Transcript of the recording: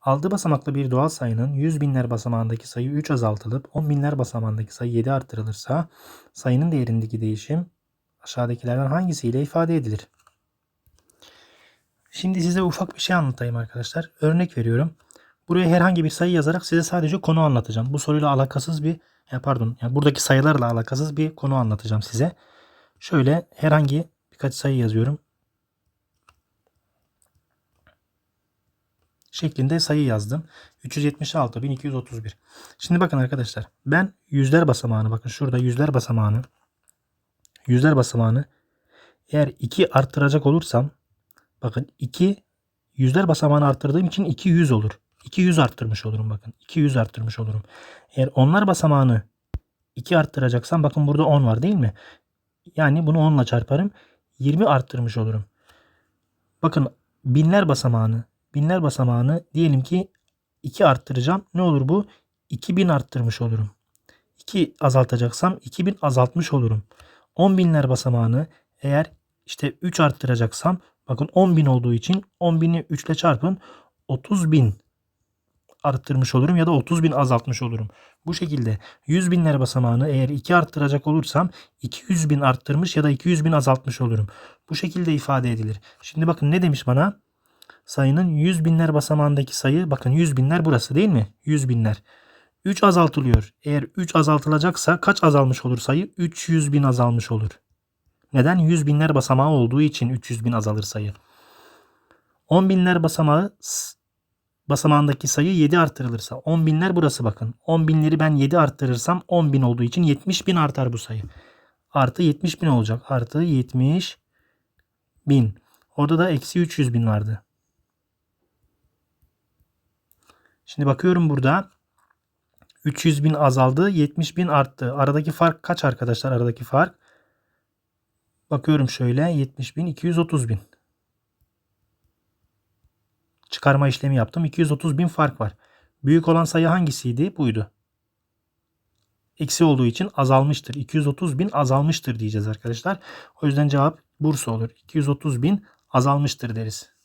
6 basamaklı bir doğal sayının 100 binler basamağındaki sayı 3 azaltılıp 10 binler basamağındaki sayı 7 artırılırsa sayının değerindeki değişim aşağıdakilerden hangisiyle ifade edilir? Şimdi size ufak bir şey anlatayım arkadaşlar. Örnek veriyorum. Buraya herhangi bir sayı yazarak size sadece konu anlatacağım. Bu soruyla alakasız bir pardon yani buradaki sayılarla alakasız bir konu anlatacağım size. Şöyle herhangi birkaç sayı yazıyorum. Şeklinde sayı yazdım. 376.231. Şimdi bakın arkadaşlar ben yüzler basamağını bakın şurada yüzler basamağını yüzler basamağını eğer 2 arttıracak olursam bakın 2 yüzler basamağını arttırdığım için 200 olur. 200 arttırmış olurum bakın. 200 arttırmış olurum. Eğer onlar basamağını 2 arttıracaksam bakın burada 10 var değil mi? Yani bunu 10 ile çarparım. 20 arttırmış olurum. Bakın binler basamağını binler basamağını diyelim ki 2 arttıracağım. Ne olur bu? 2000 arttırmış olurum. 2 azaltacaksam 2000 azaltmış olurum. 10 binler basamağını eğer işte 3 arttıracaksam bakın 10 bin olduğu için 10 bini 3 ile çarpın 30 bin arttırmış olurum ya da 30 bin azaltmış olurum. Bu şekilde 100 binler basamağını eğer 2 arttıracak olursam 200 bin arttırmış ya da 200 bin azaltmış olurum. Bu şekilde ifade edilir. Şimdi bakın ne demiş bana? Sayının 100 binler basamağındaki sayı bakın 100 binler burası değil mi? 100 binler. 3 azaltılıyor. Eğer 3 azaltılacaksa kaç azalmış olur sayı? 300 bin azalmış olur. Neden? 100 binler basamağı olduğu için 300 bin azalır sayı. 10 binler basamağı basamağındaki sayı 7 artırılırsa 10 binler burası bakın. 10 binleri ben 7 arttırırsam 10 bin olduğu için 70 bin artar bu sayı. Artı 70 bin olacak. Artı 70 bin. Orada da eksi 300 bin vardı. Şimdi bakıyorum burada 300 bin azaldı 70 bin arttı. Aradaki fark kaç arkadaşlar aradaki fark? Bakıyorum şöyle 70 bin 230 bin. Çıkarma işlemi yaptım. 230 bin fark var. Büyük olan sayı hangisiydi? Buydu. Eksi olduğu için azalmıştır. 230 bin azalmıştır diyeceğiz arkadaşlar. O yüzden cevap Bursa olur. 230 bin azalmıştır deriz.